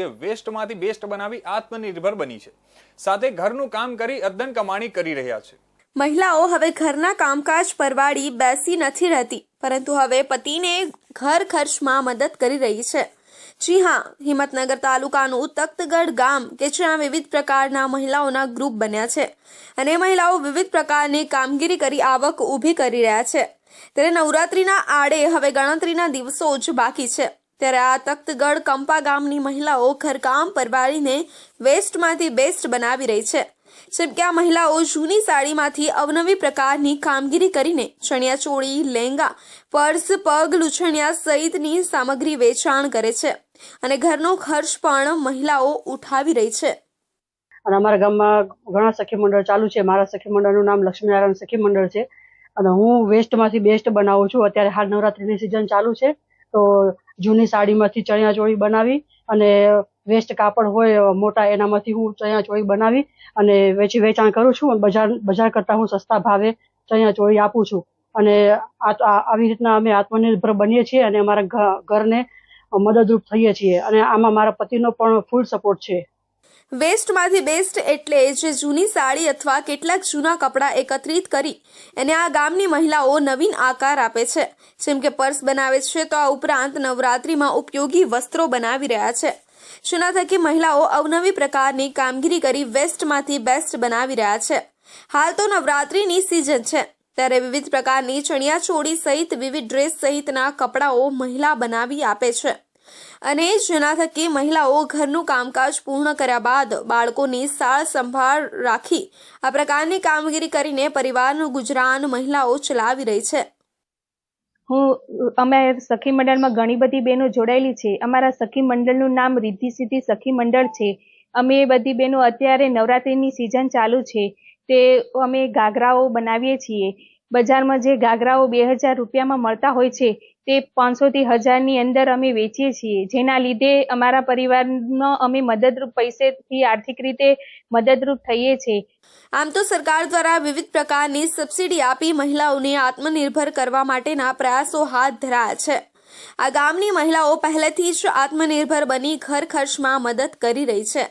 જે વેસ્ટમાંથી બેસ્ટ બનાવી આત્મનિર્ભર બની છે. સાથે ઘરનું કામ કરી અદ્દન કમાણી કરી રહ્યા છે. મહિલાઓ હવે ઘરના કામકાજ પરવાડી બેસી નથી રહેતી, પરંતુ હવે પતિને ઘર ખર્ચમાં મદદ કરી રહી છે. જી હા, હિંમતનગર તાલુકાનું તખ્તગઢ ગામ કે જ્યાં વિવિધ પ્રકારના મહિલાઓના ગ્રુપ બન્યા છે. અને મહિલાઓ વિવિધ પ્રકારની કામગીરી કરી આવક ઊભી કરી રહ્યા છે. ત્યારે નવરાત્રીના આડે હવે ગણતરીના દિવસો જ બાકી છે. ત્યારે આ તખ્તગઢ કંપા ગામની મહિલાઓ ઘરકામ પરવારીને વેસ્ટમાંથી બેસ્ટ બનાવી રહી છે. જેમ કે આ મહિલાઓ જૂની સાડીમાંથી અવનવી પ્રકારની કામગીરી કરીને ચણિયાચોળી લહેંગા પર્સ, પગ, લૂછણિયા સહિતની સામગ્રી વેચાણ કરે છે અને ઘરનો ખર્ચ પણ મહિલાઓ ઉઠાવી રહી છે. અને અમારા ગામમાં ઘણા સખી મંડળ ચાલુ છે. મારા સખી મંડળનું નામ લક્ષ્મીનારાયણ સખી મંડળ છે. અને હું વેસ્ટમાંથી બેસ્ટ બનાવું છું. અત્યારે હાલ નવરાત્રીની સિઝન ચાલુ છે. તો જૂની સાડીમાંથી ચણિયાચોળી બનાવી અને વેસ્ટ કાપડ હોય મોટા એનામાંથી હું ચણિયાચોળી બનાવી અને વેચી વેચાણ કરું છું અને બજાર બજાર કરતાં હું સસ્તા ભાવે ચણિયાચોળી આપું છું. અને આવી રીતના અમે આત્મનિર્ભર બનીએ છીએ અને અમારા ઘરને મદદરૂપ થઈએ છીએ. અને આમાં મારા પતિનો પણ ફૂલ સપોર્ટ છે. વેસ્ટમાંથી બેસ્ટ એટલે જે જૂની સાડી અથવા કેટલાક જૂના કપડાં એકત્રિત કરી એને આ ગામની મહિલાઓ નવીન આકાર આપે છે. જેમ કે પર્સ બનાવે છે તો આ ઉપરાંત નવરાત્રિમાં ઉપયોગી વસ્ત્રો બનાવી રહ્યા છે. જેના થકી મહિલાઓ અવનવી પ્રકારની કામગીરી કરી વેસ્ટમાંથી બેસ્ટ બનાવી રહ્યા છે. હાલ તો નવરાત્રિની સિઝન છે. ત્યારે વિવિધ પ્રકારની ચણિયાચોળી સહિત વિવિધ ડ્રેસ સહિતના કપડાઓ મહિલા બનાવી આપે છે. અને જેના થકી મહિલાઓ ઘરનું કામકાજ પૂર્ણ કર્યા બાદ બાળકોની સાળ સંભાળ રાખી આ પ્રકારની કામગીરી કરીને પરિવારનું ગુજરાન મહિલાઓ ચલાવી રહી છે. હું, અમે સખી મંડળમાં ઘણી બધી બહેનો જોડાયેલી છે. અમારા સખી મંડળનું નામ રિદ્ધિ સિદ્ધિ સખી મંડળ છે. અમે બધી બહેનો અત્યારે નવરાત્રિની સિઝન ચાલુ છે. તે અમે ઘાઘરાઓ બનાવીએ છીએ. બજારમાં જે ઘાઘરાઓ બે હજાર રૂપિયામાં મળતા હોય છે, તે પાંચસોથી હજારની અંદર અમે વેચીએ છીએ. જેના લીધે અમારા પરિવારનો અમે મદદરૂપ પૈસેથી આર્થિક રીતે મદદરૂપ થઈએ છીએ આમ તો સરકાર દ્વારા વિવિધ પ્રકારની સબસિડી આપી મહિલાઓને આત્મનિર્ભર કરવા માટેના પ્રયાસો હાથ ધરાયા છે. આ ગામની મહિલાઓ પહેલેથી જ આત્મનિર્ભર બની ઘર ખર્ચમાં મદદ કરી રહી છે.